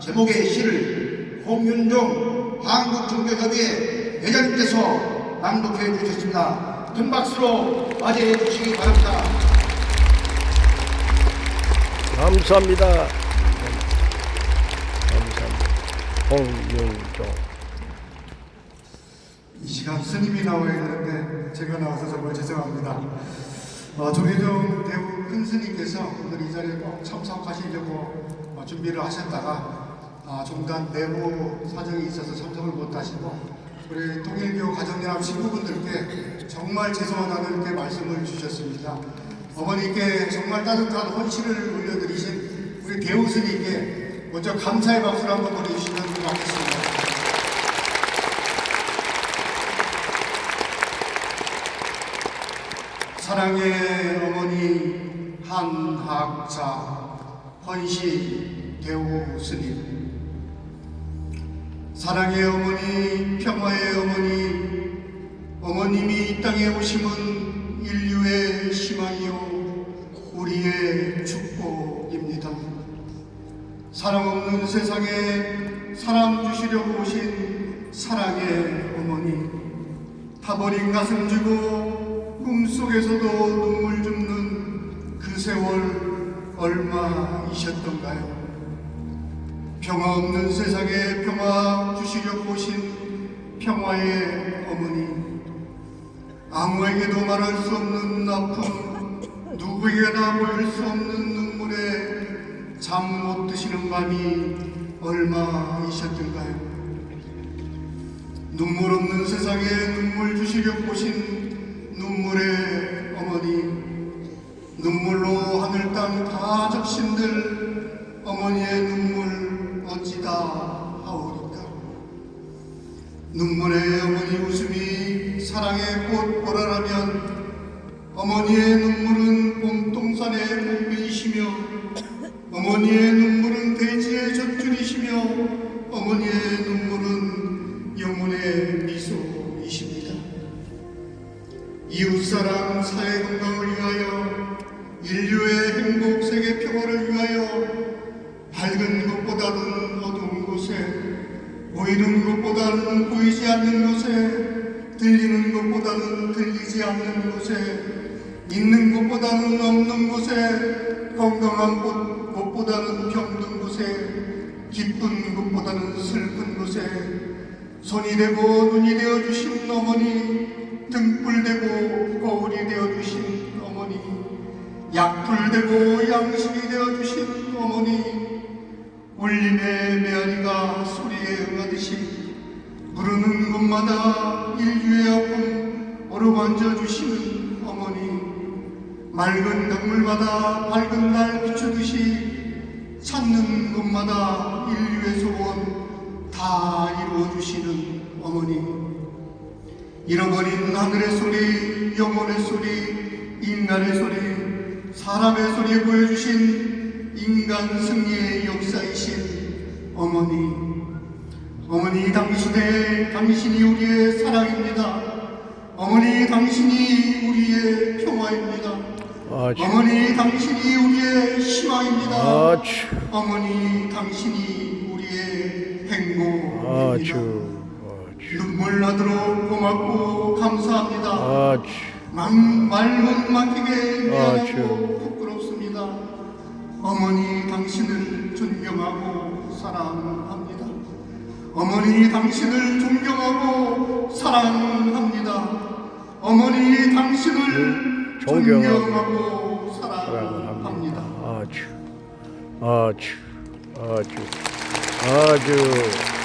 제목의 시를 홍윤종 한국종교협의회 회장님께서 낭독해 주셨습니다. 큰 박수로 맞이해 주시기 바랍니다. 감사합니다. 감사합니다. 홍윤종. 이 시간 스님이 나와야 되는데 제가 나와서 정말 죄송합니다. 어, 조혜정 대우 큰 스님께서 오늘 이 자리에 꼭 참석하시려고 어, 준비를 하셨다가 아, 종단 내부 사정이 있어서 참석을 못하시고 우리 통일교 가정연합 친구분들께 정말 죄송하다는 게 말씀을 주셨습니다. 어머니께 정말 따뜻한 헌신을 올려드리신 우리 대우 스님께 먼저 감사의 박수를 한번 보내주시면 고맙겠습니다. 사랑의 어머니 한학자 헌신 대우 스님. 사랑의 어머니 평화의 어머니 어머님이 이 땅에 오심은 인류의 희망이요 우리의 축복입니다. 사랑 없는 세상에 사랑 주시려고 오신 사랑의 어머니. 타버린 가슴 주고 꿈속에서도 눈물 줍는 그 세월 얼마이셨던가요? 평화 없는 세상에 평화 주시려고 오신 평화의 어머니 아무에게도 말할 수 없는 아픔 누구에게나 보일 수 없는 눈물에 잠 못 드시는 밤이 얼마이셨던가요? 눈물 없는 세상에 눈물 주시려고 오신 눈물의 어머니 신들 어머니의 눈물 어찌다 하오리까 눈물의 어머니 웃음이 사랑의 꽃 보라라면 어머니의 눈물은 봄동산의 봄비이시며 어머니의 눈물은 대지의 젖줄이시며 어머니의 눈물은 영혼의 미소이십니다. 이웃사랑 사회 건강을 위하여 인류의 행복 세계 평화를 위하여 밝은 것보다는 어두운 곳에 보이는 것보다는 보이지 않는 곳에 들리는 것보다는 들리지 않는 곳에 있는 것보다는 없는 곳에 건강한 곳, 곳보다는 병든 곳에 기쁜 곳보다는 슬픈 곳에 손이 되고 눈이 되어 주신 어머니 등불 되고 거울이 되어 주신 어머니 약불 되고 양식이 되어 주신 어머니 울림의 메아리가 소리에 응하듯이 부르는 곳마다 인류의 아픔 어루만져 주시는 어머니 맑은 강물마다 밝은 날 비추듯이 찾는 곳마다 인류의 소원 다 이루어 주시는 어머니. 잃어버린 하늘의 소리 영혼의 소리 인간의 소리 사람의 소리 보여주신 인간 승리의 역사이신 어머니. 어머니 당신의 당신이 우리의 사랑입니다. 어머니 당신이 우리의 평화입니다. 아주, 어머니 당신이 우리의 희망입니다. 아주, 어머니 당신이 우리의 행복입니다. 아주, 눈물 나도록 고맙고 감사합니다. 아주, 맘, 말문 막히게. 미안하고 어머니 당신을 존경하고 사랑합니다 어머니 당신을 존경하고 사랑합니다 어머니 당신을 존경하고. 사랑합니다 아주, 아주, 아주, 아주.